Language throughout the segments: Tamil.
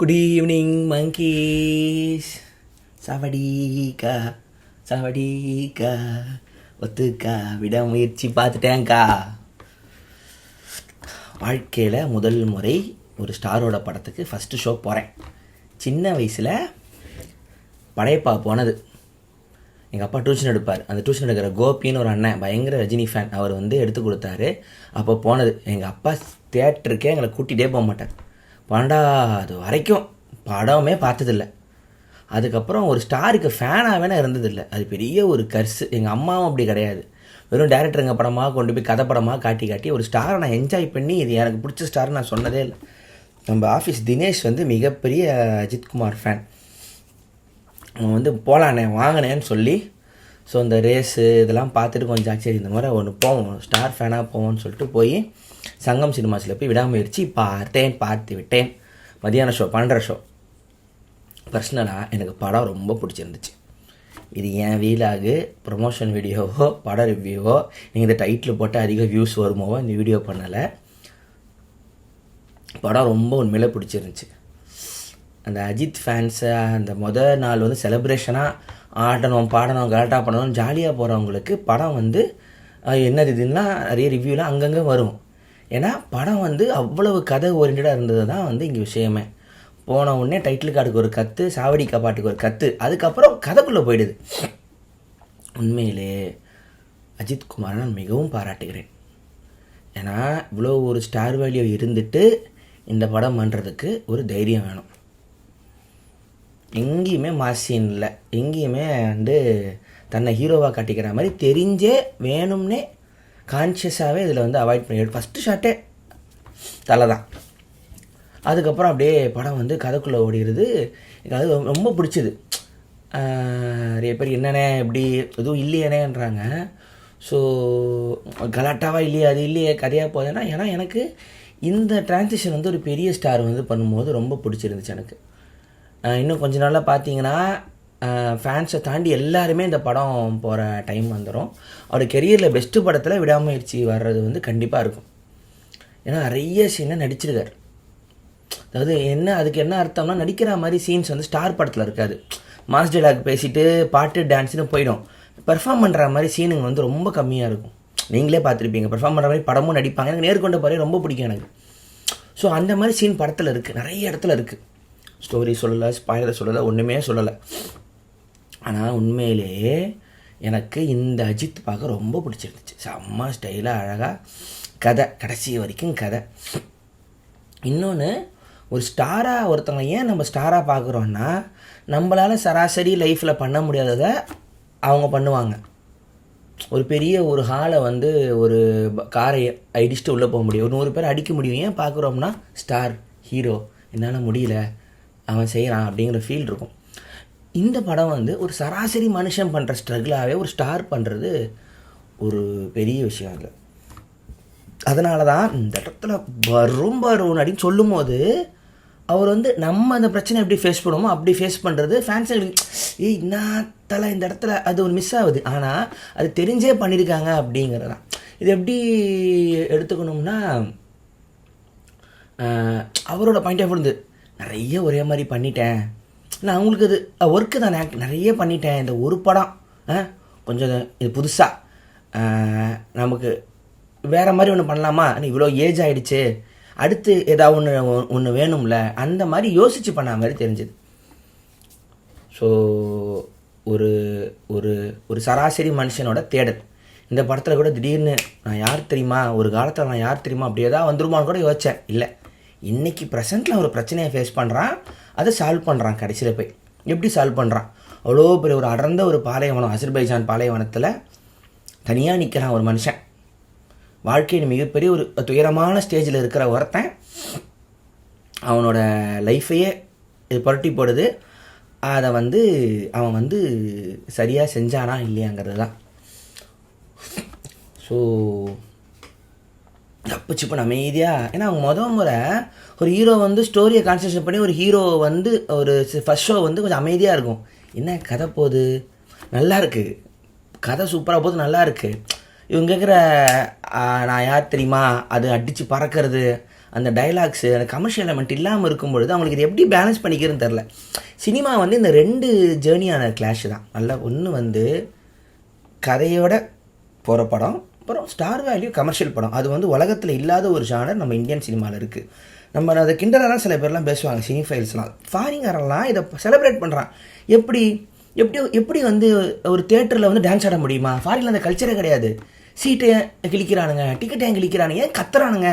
குட் ஈவினிங் மங்கீஸ் சவடிகா சவடிகா ஒத்துக்கா விட முயற்சி பார்த்துட்டேங்க்கா வாழ்க்கையில் முதல் முறை ஒரு ஸ்டாரோட படத்துக்கு ஃபஸ்ட்டு ஷோ போகிறேன் சின்ன வயசில் படையப்பா போனது. எங்கள் அப்பா டியூஷன் எடுப்பார். அந்த டியூஷன் எடுக்கிற கோபின்னு ஒரு அண்ணன் பயங்கர ரஜினி ஃபேன் அவர் வந்து எடுத்து கொடுத்தாரு. அப்போ போனது. எங்கள் அப்பா தேட்டருக்கே எங்களை கூட்டிகிட்டே போக மாட்டார். பன்னெண்டாவது வரைக்கும் படமே பார்த்ததில்ல. அதுக்கப்புறம் ஒரு ஸ்டாருக்கு ஃபேனாக வேணா இருந்ததில்லை. அது பெரிய ஒரு கர்ஸு எங்கள் அம்மாவும் அப்படி கிடையாது. வெறும் டேரக்டருங்க படமாக கொண்டு போய் கதை படமாக காட்டி காட்டி ஒரு ஸ்டாரை நான் என்ஜாய் பண்ணி இது எனக்கு பிடிச்ச ஸ்டார் நான் சொன்னதே இல்லை. நம்ம ஆஃபீஸ் தினேஷ் வந்து மிகப்பெரிய அஜித்குமார் ஃபேன் அவன் வந்து போகலாண்ணே வாங்கினேன்னு சொல்லி ஸோ இந்த ரேஸு இதெல்லாம் பார்த்துட்டு கொஞ்சம் சரி இந்த மாதிரி ஒன்று போவோம். ஸ்டார் ஃபேனாக போவோம்னு சொல்லிட்டு போய் சங்கம் சினிமாஸில் போய் விடாமுயற்சி பார்த்தேன் பார்த்து விட்டேன். மதியான ஷோ பன்னெண்டரை ஷோ பர்சனலாக எனக்கு படம் ரொம்ப பிடிச்சிருந்துச்சு. இது என் வீலாகு ப்ரொமோஷன் வீடியோவோ பட ரிவ்யூவோ நீங்கள் இந்த டைட்டில் போட்டு அதிக வியூஸ் வருமோ இந்த வீடியோ பண்ணலை. படம் ரொம்ப உண்மையில் பிடிச்சிருந்துச்சு. அந்த அஜித் ஃபேன்ஸை அந்த முதல் நாள் வந்து செலப்ரேஷனாக ஆடணும் பாடணும் கரெக்டாக பண்ணணும் ஜாலியாக போகிறவங்களுக்கு படம் வந்து என்னது இதுன்னா நிறைய ரிவ்யூலாம் அங்கங்கே வரும். ஏன்னா படம் வந்து அவ்வளவு கதை ஓரியன்டாக இருந்தது தான் வந்து இங்கே விஷயமே. போன உடனே டைட்டில் கார்டுக்கு ஒரு கத்து சாவடி காப்பாட்டுக்கு ஒரு கத்து அதுக்கப்புறம் கதைக்குள்ளே போயிடுது. உண்மையிலே அஜித் குமாரை நான் மிகவும் பாராட்டுகிறேன். ஏன்னா இவ்வளோ ஒரு ஸ்டார் வேல்யூ இருந்துட்டு இந்த படம் பண்ணுறதுக்கு ஒரு தைரியம் வேணும். எங்கேயுமே மாசின் இல்லை. எங்கேயுமே வந்து தன்னை ஹீரோவாக காட்டிக்கிற மாதிரி தெரிஞ்சே வேணும்னே கான்ஷியஸாகவே இதில் வந்து அவாய்ட் பண்ணி ஃபஸ்ட்டு ஷாட்டே தலை தான் அதுக்கப்புறம் அப்படியே படம் வந்து கதைக்குள்ளே ஓடிடுது எனக்கு அது ரொம்ப- பிடிச்சிது. நிறைய பேர் என்னண்ணே இப்படி எதுவும் இல்லையனேன்றாங்க. ஸோ கலாட்டாவாக இல்லையே அது இல்லையே கதையாக போகுதுன்னா ஏன்னா எனக்கு இந்த டிரான்சிஷன் வந்து ஒரு பெரிய ஸ்டார் வந்து பண்ணும்போது ரொம்ப பிடிச்சிருந்துச்சு எனக்கு. இன்னும் கொஞ்ச நாளில் பார்த்தீங்கன்னா ஃபேன்ஸை தாண்டி எல்லாருமே இந்த படம் போகிற டைம் வந்துடும் அவருடைய கெரியரில் பெஸ்ட்டு படத்தில் விடாமுயற்சி வர்றது வந்து கண்டிப்பாக இருக்கும். ஏன்னா நிறைய சீனை நடிச்சிருக்கார். அதாவது என்ன அதுக்கு என்ன அர்த்தம்னா நடிக்கிற மாதிரி சீன்ஸ் வந்து ஸ்டார் படத்தில் இருக்காது. மாஸ் டைலாக் பேசிட்டு பாட்டு டான்ஸ்னு போயிடும். பெர்ஃபார்ம் பண்ணுற மாதிரி சீனுங்க வந்து ரொம்ப கம்மியாக இருக்கும். நீங்களே பார்த்துருப்பீங்க. பெர்ஃபார்ம் பண்ணுற மாதிரி படமும் நடிப்பாங்க. எனக்கு நேர்கொண்ட பாரு ரொம்ப பிடிக்கும் எனக்கு. ஸோ அந்த மாதிரி சீன் படத்தில் இருக்குது நிறைய இடத்துல இருக்குது ஸ்டோரி சொல்லலை ஸ்பாயிலர் சொல்லலை ஒன்றுமே சொல்லலை. ஆனால் உண்மையிலேயே எனக்கு இந்த அஜித் பார்க்க ரொம்ப பிடிச்சிருந்துச்சு. செம்ம ஸ்டைலாக அழகாக கதை கடைசி வரைக்கும் கதை. இன்னொன்று ஒரு ஸ்டாராக ஒருத்தவங்க ஏன் நம்ம ஸ்டாராக பார்க்குறோன்னா நம்மளால் சராசரி லைஃப்பில் பண்ண முடியாததை அவங்க பண்ணுவாங்க. ஒரு பெரிய ஒரு ஹாலை வந்து ஒரு காரை அடிச்சுட்டு உள்ளே போக முடியும். ஒரு நூறு பேர் அடிக்க முடியும். ஏன் பார்க்குறோம்னா ஸ்டார் ஹீரோ என்னால் முடியல. அவன் செய்கிறான் அப்படிங்கிற ஃபீல் இருக்கும். இந்த படம் வந்து ஒரு சராசரி மனுஷன் பண்ணுற ஸ்ட்ரகிளாகவே ஒரு ஸ்டார் பண்ணுறது ஒரு பெரிய விஷயம் இல்லை அதனால தான் இந்த இடத்துல வரும் வரும் அப்படின்னு சொல்லும்போது அவர் வந்து நம்ம அந்த பிரச்சனை எப்படி ஃபேஸ் பண்ணுவோமோ அப்படி ஃபேஸ் பண்ணுறது ஃபேன்ஸுங்களுக்கு ஏய் நான் இந்த இடத்துல அது ஒரு மிஸ் ஆகுது. ஆனால் அது தெரிஞ்சே பண்ணியிருக்காங்க அப்படிங்கிறது தான் இது எப்படி எடுத்துக்கணும்னா அவரோட பாயிண்ட் ஆஃப் இருந்து நிறைய ஒரே மாதிரி பண்ணிட்டேன். நான் அவங்களுக்கு இது ஒர்க்கு தான் நான் நிறைய பண்ணிட்டேன். இந்த ஒரு படம் ஆ, கொஞ்சம் இது புதுசாக நமக்கு வேறு மாதிரி ஒன்று பண்ணலாமா? நீ இவ்வளோ ஏஜ் ஆகிடுச்சு அடுத்து ஏதாவது ஒன்று ஒன்று வேணும்ல? அந்த மாதிரி யோசித்து பண்ண மாதிரி தெரிஞ்சுது. ஸோ ஒரு ஒரு ஒரு சராசரி மனுஷனோட தேடல். இந்த படத்தில் கூட திடீர்னு நான் யார் தெரியுமா? ஒரு காலத்தில் நான் யார் தெரியுமா? அப்படி தான் வந்துருமான்னு கூட யோசித்தேன் இல்லை இன்னைக்கு ப்ரெசென்ட்டில் ஒரு பிரச்சனையை ஃபேஸ் பண்ணுறான் அதை சால்வ் பண்ணுறான் கடைசியில் போய். எப்படி சால்வ் பண்ணுறான் அவ்வளோ பெரிய ஒரு அடர்ந்த ஒரு பாலைவனம் அசர்பைஜான் பாலைவனத்தில் தனியாக நிற்கிறான் ஒரு மனுஷன். வாழ்க்கையின் மிகப்பெரிய ஒரு துயரமான ஸ்டேஜில் இருக்கிற ஒருத்தன் அவனோட லைஃபையே இது புரட்டி போடுது. அதை வந்து அவன் வந்து சரியாக செஞ்சானா இல்லையாங்கிறது தான் ஸோ தப்பு சிப்பன் அமைதியாக ஏன்னா அவங்க முத முறை ஒரு ஹீரோ வந்து ஸ்டோரியை கான்சன்ட்ரேட் பண்ணி ஒரு ஹீரோ வந்து ஒரு ஃபர்ஸ்ட் ஷோ வந்து கொஞ்சம் அமைதியாக இருக்கும். என்ன கதை போகுது? நல்லா இருக்குது கதை சூப்பராக போகுது நல்லா இருக்குது இவங்க கேட்குற நான் யார் தெரியுமா? அது அடித்து பறக்கிறது. அந்த டைலாக்ஸு அந்த கமர்ஷியல் எலமெண்ட் இல்லாமல் இருக்கும் பொழுது அவங்களுக்கு இது எப்படி பேலன்ஸ் பண்ணிக்கிறதுன்னு தெரில சினிமா வந்து இந்த ரெண்டு ஜேர்னியான கிளாஷ் தான். நல்லா ஒன்று வந்து கதையோட போகிற படம் அப்புறம் ஸ்டார் வேல்யூ கமர்ஷியல் படம். அது வந்து உலகத்தில் இல்லாத ஒரு ஜானர் நம்ம இந்தியன் சினிமாவில் இருக்குது நம்ம அதை கிண்டலெல்லாம் சில பேர்லாம் பேசுவாங்க சினி ஃபைல்ஸ்லாம் ஃபாரிங்காரெல்லாம் இதை செலிப்ரேட் பண்ணுறான் எப்படி? எப்படி எப்படி வந்து ஒரு தேட்டரில் வந்து டான்ஸ் ஆட முடியுமா? ஃபாரினில் அந்த கல்ச்சரே கிடையாது. சீட்டை கிழிக்கிறானுங்க டிக்கெட் ஏன் கிழிக்கிறானுங்க? ஏன் கத்துறானுங்க?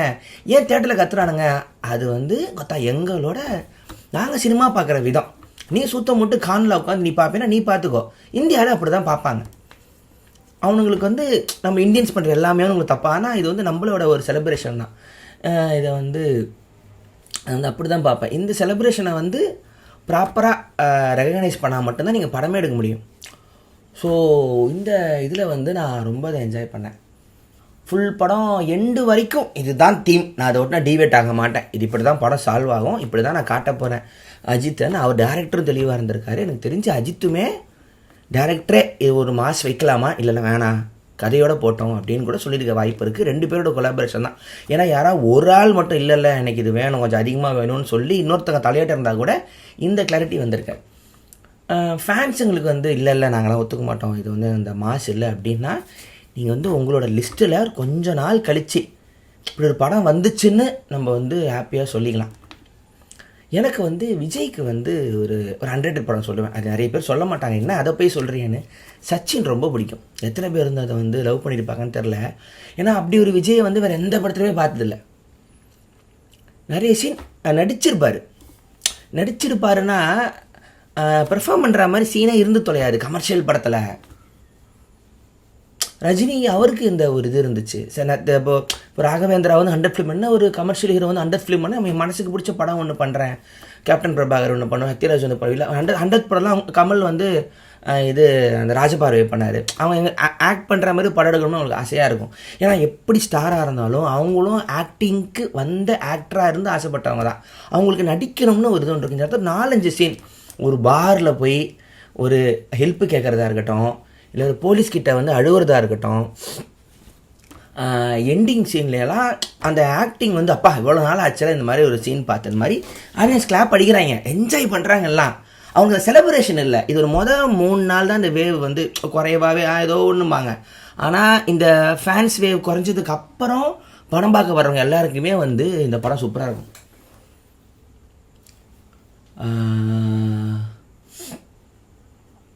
ஏன் தேட்டரில் கத்துறானுங்க? அது வந்து கொத்தா எங்களோட நாங்கள் சினிமா பார்க்குற விதம். நீ சுத்தம் மட்டும் கானில் உட்காந்து நீ பார்ப்பேன்னா நீ பார்த்துக்கோ இந்தியாவில் அப்படி தான் பார்ப்பாங்க அவனுங்களுக்கு வந்து நம்ம இந்தியன்ஸ் பண்ணுற எல்லாமே அவங்களுக்கு தப்பா. ஆனால் இது வந்து நம்மளோட ஒரு செலிப்ரேஷன் தான். இதை வந்து வந்து அப்படி தான் பார்ப்பேன். இந்த செலிப்ரேஷனை வந்து ப்ராப்பராக ரெகனைஸ் பண்ணால் மட்டும்தான் நீங்கள் படமே எடுக்க முடியும். ஸோ இந்த இதில் வந்து நான் ரொம்ப அதை என்ஜாய் பண்ணேன். ஃபுல் படம் எண்டு வரைக்கும் இதுதான் தீம் நான் அதை ஒட்டினா நான் டிவேட் ஆக மாட்டேன். இது இப்படி தான் படம் சால்வ் ஆகும். இப்படி தான் நான் காட்ட போகிறேன் அஜித்தன் அவர் டேரக்டரும் தெளிவாக இருந்திருக்காரு. எனக்கு தெரிஞ்சு அஜித்துமே டேரக்டரே இது ஒரு மாஸ் வைக்கலாமா? இல்லைன்னா வேணாம் கதையோடு போட்டோம் அப்படின்னு கூட சொல்லியிருக்க வாய்ப்பு இருக்குது ரெண்டு பேரோட கொலாபரேஷன் தான். ஏன்னா யாராவது ஒரு ஆள் மட்டும் இல்லை இல்லை எனக்கு இது வேணும் கொஞ்சம் அதிகமாக வேணும்னு சொல்லி இன்னொருத்தங்க தலையாட்ட இருந்தால் கூட இந்த கிளாரிட்டி வந்திருக்கேன் ஃபேன்ஸுங்களுக்கு வந்து இல்லை இல்லை நாங்களாம் ஒத்துக்க மாட்டோம். இது வந்து அந்த மாஸ் இல்லை அப்படின்னா நீங்கள் வந்து உங்களோட லிஸ்ட்டில் கொஞ்ச நாள் கழித்து இப்படி ஒரு படம் வந்துச்சுன்னு நம்ம வந்து ஹாப்பியாக சொல்லிக்கலாம். எனக்கு வந்து விஜய்க்கு வந்து ஒரு ஒரு ஹண்ட்ரட் படம் சொல்லுவேன். அது நிறைய பேர் சொல்ல மாட்டாங்க. என்ன அதை போய் சொல்கிறேன்னு சச்சின் ரொம்ப பிடிக்கும். எத்தனை பேர் வந்து அதை வந்து லவ் பண்ணியிருப்பாங்கன்னு தெரில ஏன்னா அப்படி ஒரு விஜயை வந்து வேறு எந்த படத்துலையுமே பார்த்ததில்ல. நிறைய சீன் நடிச்சிருப்பார். நடிச்சிருப்பாருன்னா பெர்ஃபார்ம் பண்ணுற மாதிரி சீனாக இருந்து தொலையாது கமர்ஷியல் படத்தில். ரஜினி அவருக்கு இந்த ஒரு இது இருந்துச்சு. சரி இப்போ இப்போ ராகவேந்திரா வந்து ஹண்ட்ரட் ஃபிலிம் பண்ண ஒரு கமர்ஷியல் ஹீரோ வந்து ஹண்ட்ரட் ஃபிலிம் பண்ண என் மனசுக்கு பிடிச்ச படம் ஒன்று பண்ணுறேன் கேப்டன் பிரபாகர் ஒன்று பண்ணுவேன் ஹத்யராஜ் ஒன்று பண்ணுவில்ல ஹண்ட்ரட் ஹண்ட்ரட் படம்லாம் அவங்க- கமல் வந்து இது அந்த ராஜபார்வை பண்ணார். அவங்க எங்கள் ஆக்ட் பண்ணுற மாதிரி படம் எடுக்கணும்னு அவங்களுக்கு ஆசையாக இருக்கும். ஏன்னா எப்படி ஸ்டாராக இருந்தாலும் அவங்களும் ஆக்டிங்க்கு வந்த ஆக்டராக இருந்து ஆசைப்பட்டவங்க தான். அவங்களுக்கு நடிக்கணும்னு ஒரு இது ஒன்று இருக்கு நாலஞ்சு சீன் ஒரு பாரில் போய் ஒரு ஹெல்ப் கேட்குறதா இருக்கட்டும் இல்லை ஒரு போலீஸ்கிட்ட வந்து அழுகிறதா இருக்கட்டும் எண்டிங் சீன்லலாம் அந்த ஆக்டிங் வந்து அப்பா இவ்வளோ நாள் ஆச்சுல இந்த மாதிரி ஒரு சீன் பார்த்தது. மாதிரி ஆடியன்ஸ் கிளாப் அடிக்கிறாங்க. என்ஜாய் பண்ணுறாங்க எல்லாம். அவங்க செலிப்ரேஷன் இல்லை. இது ஒரு மொதல் மூணு நாள் தான் இந்த வேவ் வந்து குறைவாவே ஆ, ஏதோ ஒன்றும்பாங்க ஆனால் இந்த ஃபேன்ஸ் வேவ் குறைஞ்சதுக்கு அப்புறம் படம் பார்க்க வர்றவங்க எல்லாருக்குமே வந்து இந்த படம் சூப்பராக இருக்கும்.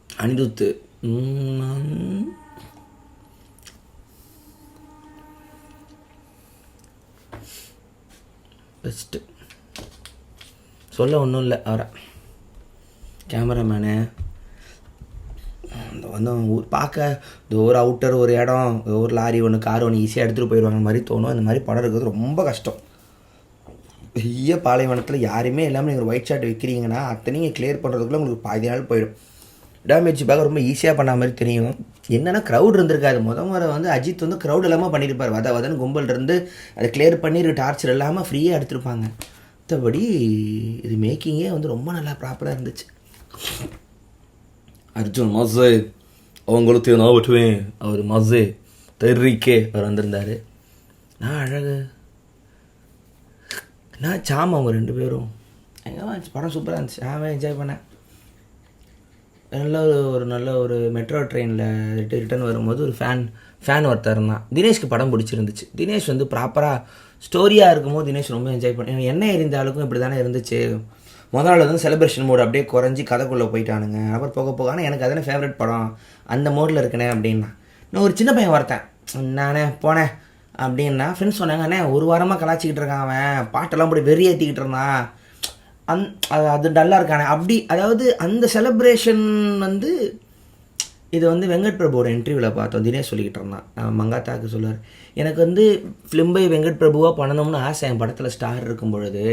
அனிருத்து பெஸ்ட்டு சொல்ல ஒன்றும் இல்லை அவரை கேமராமேனு வந்து ஊர் பார்க்க இந்த ஒரு அவுட்டர் ஒரு இடம் ஒரு லாரி ஒன்று கார் ஒன்று ஈஸியாக எடுத்துகிட்டு போயிடுவாங்க மாதிரி தோணும். இந்த மாதிரி படம் இருக்கிறது ரொம்ப கஷ்டம். பெரிய பாலைவனத்தில் யாருமே இல்லாமல் நீங்கள் ஒயிட் ஷார்ட் அத்தனை அத்தனையும் கிளியர் பண்ணுறதுக்குள்ளே உங்களுக்கு பாதி நாள் போயிடும். டேமேஜ் பார்க்க ரொம்ப ஈஸியாக பண்ண மாதிரி தெரியும். என்னென்னா க்ரௌட் இருந்திருக்காது. முத முறை வந்து அஜித் வந்து க்ரௌட் இல்லாமல் பண்ணியிருப்பார் வத வதன்னு கும்பல் இருந்து அதை கிளியர் பண்ணி டார்ச்சர் இல்லாமல் ஃப்ரீயாக எடுத்திருப்பாங்க. மற்றபடி இது மேக்கிங்கே வந்து ரொம்ப நல்லா ப்ராப்பராக இருந்துச்சு. அர்ஜுன் மசே அவங்களுக்கு நான் விட்டுவேன் அவர் மசே தெர்ரிக்கே அவர் வந்திருந்தார். நான் அழகு. நான் சாம் அவங்க ரெண்டு பேரும். எங்கே படம் சூப்பராக இருந்துச்சு. நான் என்ஜாய் பண்ணேன். நல்ல ஒரு நல்ல ஒரு மெட்ரோ ட்ரெயினில் ரிட்டர்ன் வரும்போது ஒரு ஃபேன் ஃபேன் ஒருத்தர் இருந்தான். தினேஷ்க்கு படம் பிடிச்சிருந்துச்சு. தினேஷ் வந்து ப்ராப்பராக ஸ்டோரியாக இருக்கும்போது தினேஷ் ரொம்ப என்ஜாய் பண்ணேன் என்ன எரிந்தாலுக்கும் இப்படி தானே இருந்துச்சு. முதல் நாள் வந்து செலிப்ரேஷன் மோடு அப்படியே குறைஞ்சி கதைக்குள்ளே போயிட்டானுங்க. அப்புறம் போக போக ஆனால் எனக்கு அதானே ஃபேவரட் படம். அந்த மோடில் இருக்கனே அப்படின்னா. நான் ஒரு சின்ன பையன் வரத்தேன். நானே போனேன் அப்படின்னா ஃப்ரெண்ட்ஸ் சொன்னாங்க அண்ணே ஒரு வாரமாக கலாச்சிக்கிட்டு இருக்கான் அவன். பாட்டெல்லாம் போய் வெறி ஏற்றிக்கிட்டு இருந்தான். அந் அது அது டல்லாக இருக்கானே அப்படி அதாவது அந்த செலப்ரேஷன் வந்து இது வந்து வெங்கட் பிரபுவோட இன்டர்வியூவில் பார்த்தோம். தினேஷ் சொல்லிக்கிட்டு இருந்தான். மங்காத்தாக்கு சொல்லுவார். எனக்கு வந்து ஃபிலிம்பை வெங்கட் பிரபுவாக பண்ணணும்னு ஆசை. என் படத்தில் ஸ்டார் இருக்கும் பொழுது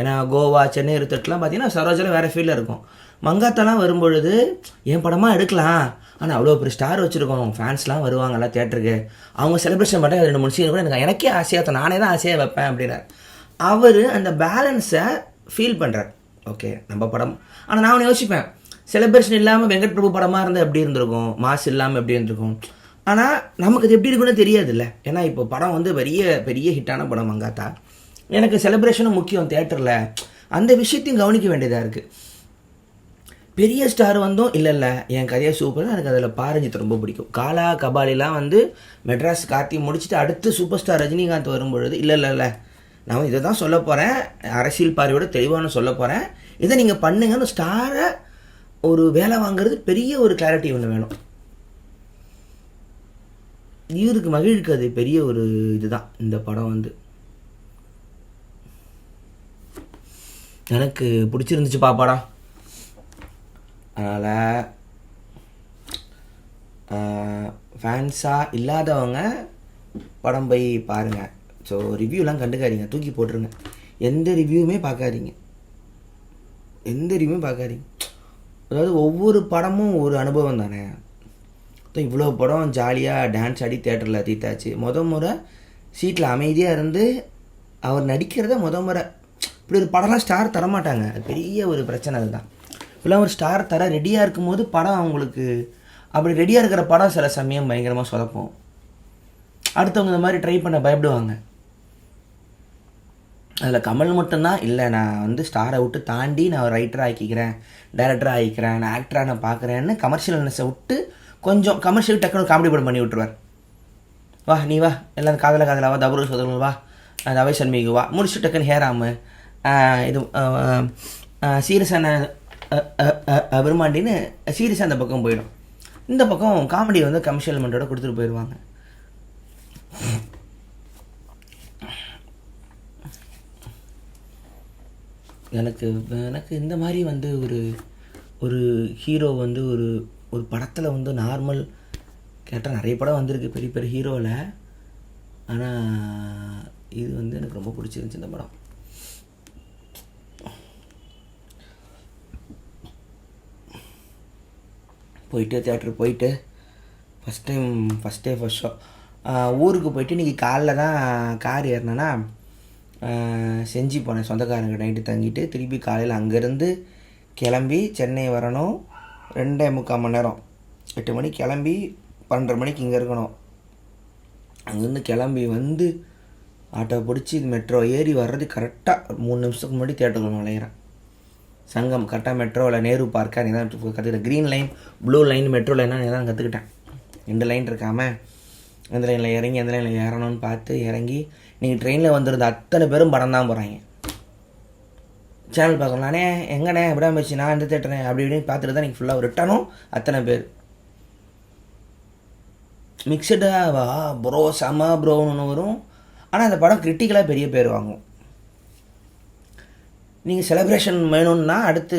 ஏன்னா கோவா சென்னை இருத்தட்டுலாம் பார்த்தீங்கன்னா சரோஜெல்லாம் வேறு ஃபீல்டில் இருக்கும். மங்காத்தாலாம் வரும்பொழுது என் படமாக எடுக்கலாம். ஆனால் அவ்வளோ பெரிய ஸ்டார் வச்சுருக்கோம். ஃபேன்ஸ்லாம் வருவாங்கல்ல தேட்டருக்கு அவங்க செலிப்ரேஷன் பண்ண ரெண்டு மூணு சீன் கூட எனக்கு எனக்கே ஆசையாக நானே தான் ஆசையாக வைப்பேன் அப்படின்னார். அவர் அந்த பேலன்ஸை ஃபீல் பண்ணுறேன் ஓகே நம்ம படம். ஆனால் நான் ஒன்று யோசிப்பேன். செலிப்ரேஷன் இல்லாமல் வெங்கட் பிரபு படமாக இருந்தால் எப்படி இருந்திருக்கும்? மாஸ் இல்லாமல் எப்படி இருந்திருக்கும்? ஆனால் நமக்கு அது எப்படி இருக்குன்னு தெரியாதுல்ல. ஏன்னா இப்போ படம் வந்து பெரிய பெரிய ஹிட்டான படம் மங்காத்தா. எனக்கு செலிப்ரேஷனும் முக்கியம் தேட்டரில் அந்த விஷயத்தையும் கவனிக்க வேண்டியதாக இருக்குது பெரிய ஸ்டார் வந்தும் இல்லை இல்லை என் கதையை சூப்பர் எனக்கு அதில் பாரஞ்சித் ரொம்ப பிடிக்கும். காலா கபாலிலாம் வந்து மெட்ராஸ் கார்த்தி முடிச்சுட்டு அடுத்து சூப்பர் ஸ்டார் ரஜினிகாந்த் வரும்பொழுது இல்லை இல்லை இல்லை நான் இதை தான் சொல்ல போகிறேன் அரசியல் பார்வையோட தெளிவான சொல்ல போகிறேன் இதை நீங்கள் பண்ணுங்கன்னு ஸ்டாரை ஒரு வேலை வாங்குறது பெரிய ஒரு கிளாரிட்டி ஒன்று வேணும். இவருக்கு மகிழ்க்கு அது பெரிய ஒரு இதுதான். இந்த படம் வந்து. எனக்கு பிடிச்சிருந்துச்சு பாப்பாடா அதனால் ஃபேன்ஸாக இல்லாதவங்க படம் போய் பாருங்கள் ஸோ ரிவ்யூலாம் கண்டுக்காதீங்க. தூக்கி போட்டுருங்க. எந்த ரிவ்யூவுமே பார்க்காதீங்க. எந்த ரிவ்யூவும் பார்க்காதீங்க. அதாவது ஒவ்வொரு படமும் ஒரு அனுபவம் தானே? இவ்வளோ படம் ஜாலியாக டான்ஸ் ஆடி தேட்டரில் தீத்தாச்சு முத முறை சீட்டில் அமைதியாக இருந்து அவர் நடிக்கிறத முத முறை. இப்படி ஒரு படம்லாம் ஸ்டார் தரமாட்டாங்க. அது பெரிய ஒரு பிரச்சனை அதுதான். இப்படிலாம் ஒரு ஸ்டார் தர ரெடியாக இருக்கும்போது படம் அவங்களுக்கு அப்படி ரெடியாக இருக்கிற படம் சில சமயம் பயங்கரமாக சொதப்போம். அடுத்தவங்க இந்த மாதிரி ட்ரை பண்ண பயப்படுவாங்க. அதில் கமல் மட்டும்தான். இல்லை நான் வந்து ஸ்டாரை விட்டு தாண்டி நான் ரைட்டராக ஆக்கிக்கிறேன் டேரக்டராக ஆகிக்கிறேன் நான் ஆக்டராக நான் பார்க்குறேன்னு கமர்ஷியல்னஸை விட்டு கொஞ்சம் கமர்ஷியல் டக்குனு காமெடி படம் பண்ணி விட்டுருவார். வா நீ வா எல்லாம் காதல காதலாக வா தபுரு சோதரன் வா தவை சண்மிகு வா முடிச்சு டக்குன்னு ஹேராமு. இது சீரியஸான விரும்மாண்டின்னு சீரியஸாக அந்த பக்கம் போயிடும். இந்த பக்கம் காமெடி வந்து கமர்ஷியல் எலமெண்ட்டோட கொடுத்துட்டு போயிடுவாங்க எனக்கு எனக்கு இந்த மாதிரி வந்து ஒரு ஒரு ஹீரோ வந்து ஒரு ஒரு படத்தில் வந்து நார்மல் கேட்டால் நிறைய படம் வந்திருக்கு பெரிய பெரிய ஹீரோவில் ஆனால் இது வந்து எனக்கு ரொம்ப பிடிச்சிருந்துச்சி இந்த படம். போயிட்டு தேட்டருக்கு போயிட்டு first time first day first show ஊருக்கு போயிட்டு இன்றைக்கி காலைல தான் கார் ஏறினேன்னா செஞ்சு போனேன் சொந்தக்காரங்க நைட்டு தங்கிட்டு திருப்பி காலையில் அங்கேருந்து கிளம்பி சென்னை வரணும். ரெண்டே முக்கால் மணி நேரம். எட்டு மணிக்கு கிளம்பி பன்னெண்டரை மணிக்கு இங்கே இருக்கணும். அங்கேருந்து கிளம்பி வந்து ஆட்டோ பிடிச்சி மெட்ரோ ஏறி வர்றது கரெக்டாக மூணு நிமிஷத்துக்கு முன்னாடி தேட்டருக்குள்ள நுழையிறேன். சங்கம் கரெக்டாக மெட்ரோவில் நேரு பார்க்க நீ தான் கற்றுக்கிட்டேன் green line blue line metro லைனாக நீ தான் கற்றுக்கிட்டேன் ரெண்டு லைன் இருக்காமல் எந்த லைனில் இறங்கி எந்த லைனில் ஏறணும்னு பார்த்து இறங்கி நீங்கள் ட்ரெயினில் வந்திருந்த அத்தனை பேரும் படம் தான் போகிறாங்க சேனல் பார்க்கணும். நானே எங்கண்ணே எப்படா போச்சு? நான் எந்த தேட்டரேன் அப்படி இப்படின்னு பார்த்துட்டு தான் நீங்கள் ஃபுல்லாக ரிட்டனும் அத்தனை பேர். மிக்சடாக வா ப்ரோ சம ப்ரோன்னு ஒன்று வரும். ஆனால் அந்த படம் கிரிட்டிக்கலாக பெரிய பேர் வாங்கும். நீங்கள் செலப்ரேஷன் வேணும்னா அடுத்து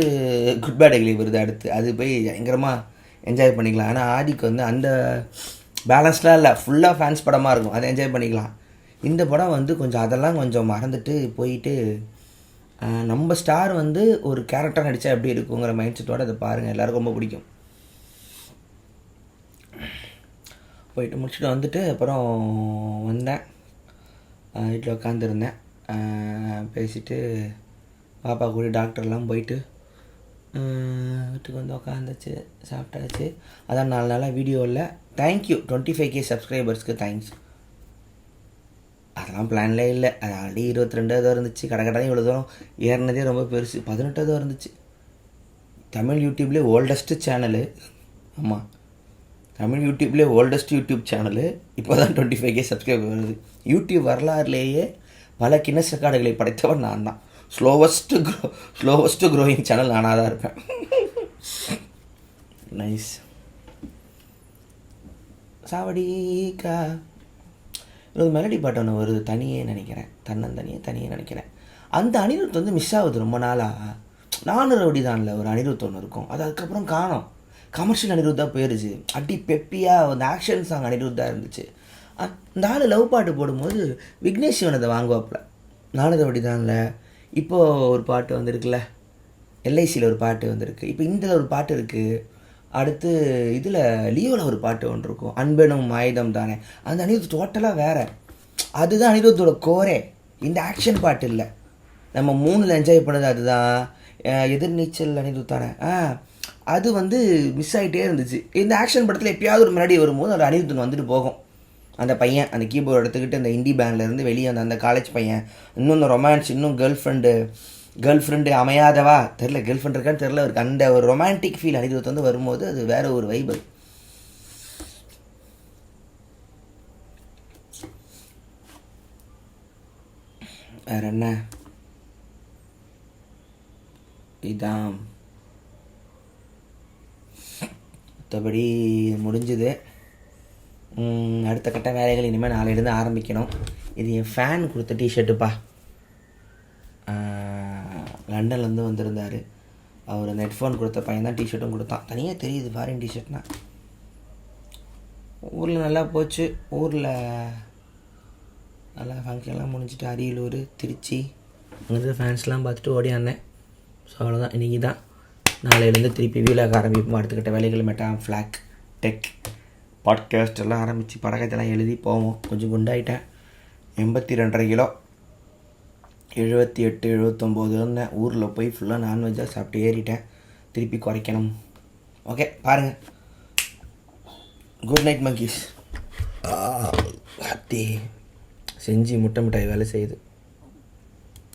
குட் பேட் அகிலி வருது அடுத்து. அது போய் பயங்கரமாக என்ஜாய் பண்ணிக்கலாம். ஆனால் ஆதிக்கு வந்து அந்த பேலன்ஸ்லாம் இல்லை. ஃபுல்லாக ஃபேன்ஸ் படமாக இருக்கும். அதை என்ஜாய் பண்ணிக்கலாம். இந்த படம் வந்து கொஞ்சம் அதெல்லாம் கொஞ்சம் மறந்துட்டு போயிட்டு நம்ம ஸ்டார் வந்து ஒரு கேரக்டர் நடித்தா எப்படி இருக்குங்கிற மைண்ட் செட்டோடு அதை பாருங்கள் எல்லாருக்கும் ரொம்ப பிடிக்கும். போயிட்டு முடிச்சுட்டு வந்துட்டு அப்புறம் வந்தேன். வீட்டில் உட்காந்துருந்தேன் பேசிவிட்டு பாப்பா கூட டாக்டர்லாம் போயிட்டு வீட்டுக்கு வந்து உட்காந்துச்சு சாப்பிட்டாச்சு. அதான் நாலு நாளாக வீடியோ இல்லை. Thank you twenty five K சப்ஸ்கிரைபர்ஸ்க்கு thanks அதெல்லாம் பிளான்லே இல்லை. அது ஆல்ரெடி இருபத்தி ரெண்டாவது இருந்துச்சு. கடை கடை இவ்வளோ தூரம் ஏறினதே ரொம்ப பெருசு. பதினெட்டாவது இருந்துச்சு. தமிழ் யூடியூப்லேயே ஓல்டஸ்ட்டு சேனலு ஆமாம் தமிழ் யூடியூப்லேயே ஓல்டஸ்ட் யூடியூப் சேனலு இப்போ தான் டுவெண்ட்டி ஃபைவ் கே சப்ஸ்கிரைபர் வருது. யூடியூப் வரலாறுலேயே பல கின்னஸ் ரெக்கார்டுகளை படைத்தவன் நான் தான். Slowest grow slowest growing channel நானாக தான் இருப்பேன். நைஸ் சாவடிக்கா. ஒரு மெலடி பாட்டு ஒன்று வருது தனியே நினைக்கிறேன். தன்னந்தனியே தனியே நினைக்கிறேன். அந்த அனிருத் வந்து மிஸ் ஆகுது ரொம்ப நாளாக நானூறு ரவுடி தான்ல ஒரு அனிருத் ஒன்று இருக்கும். அது அதுக்கப்புறம் காணும். கமர்ஷியல் அனிருத்தாக போயிருச்சு. அடி பெப்பியாக அந்த ஆக்ஷன் சாங் அனிருத்தாக இருந்துச்சு. இந்த ஆள் லவ் பாட்டு போடும்போது விக்னேஷ் சிவன் அதை வாங்குவாப்புல. நானூறு ரவுடி தான்ல இப்போது ஒரு பாட்டு வந்திருக்குல்ல. எல்ஐசியில் ஒரு பாட்டு வந்திருக்கு. இப்போ இந்தியில் ஒரு பாட்டு இருக்குது அடுத்து இதில் லியோவில் ஒரு பாட்டு ஒன்று இருக்கும். அன்பெனும் ஆயுதம் தானே. அந்த அனிருத் டோட்டலாக வேறு. அதுதான் அனிருத்தோட கோரே இந்த ஆக்ஷன் பாட்டு இல்லை. நம்ம மூணில் என்ஜாய் பண்ணது அதுதான். எதிர்நீச்சல் அனிருத் தானே. ஆ அது வந்து மிஸ் ஆகிட்டே இருந்துச்சு. இந்த ஆக்ஷன் படத்தில் எப்பயாவது ஒரு முன்னாடி வரும்போது அது அனிருத்தன் வந்துட்டு போகும். அந்த பையன் அந்த கீபோர்டு எடுத்துக்கிட்டு அந்த இண்டி பேண்ட்லேருந்து வெளியே அந்த அந்த காலேஜ் பையன் இன்னும் இந்த ரொமான்ஸ் இன்னும் கேர்ள் ஃப்ரெண்டு கேர்ள் ஃப்ரெண்டு அமையாதவா? தெரில கேர்ள் ஃப்ரெண்ட் இருக்கான்னு தெரில அவருக்கு அந்த ஒரு ரொமான்டிக் ஃபீல் அனிருத் வந்து வரும்போது அது வேற ஒரு வைபல் வேற என்ன? இதான் மற்றபடி முடிஞ்சுது. அடுத்த கட்ட வேலைகள் இனிமேல் நாளையிலேருந்து ஆரம்பிக்கணும். இது என் ஃபேன் கொடுத்த டிஷர்ட்டுப்பா லண்டன்லேருந்து வந்திருந்தார். அவர் அந்த ஹெட்ஃபோன் கொடுத்த பையன் தான் டிஷர்ட்டும் கொடுத்தான். தனியாக தெரியுது ஃபாரின் டிஷர்ட்னா ஊரில் நல்லா போச்சு. ஊரில் நல்லா ஃபங்க்ஷன்லாம் முடிஞ்சிட்டு அரியலூர் திருச்சி அங்கே ஃபேன்ஸ்லாம் பார்த்துட்டு ஓடியாந்தேன் ஸோ அவ்வளோதான் இன்றைக்கி தான் நாளையிலேருந்து திருப்பி வீலாக ஆரம்பிப்போம். அடுத்துக்கிட்ட வேலைகள் மெட்டா ஃப்ளாக் டெக் பாட்காஸ்ட் எல்லாம் ஆரம்பித்து படகத்தெல்லாம் எழுதி போவோம். கொஞ்சம் குண்டாயிட்டேன். எண்பத்தி ரெண்டரை கிலோ. எழுபத்தி எட்டு எழுபத்தொம்போது இருந்தேன் ஊரில் போய் ஃபுல்லாக நான்வெஜ்ஜாக சாப்பிட்டு ஏறிட்டேன். திருப்பி குறைக்கணும் ஓகே பாருங்கள் குட் நைட் மங்கீஸ் அத்தி. செஞ்சு முட்டை மிட்டாய் வேலை செய்யுது.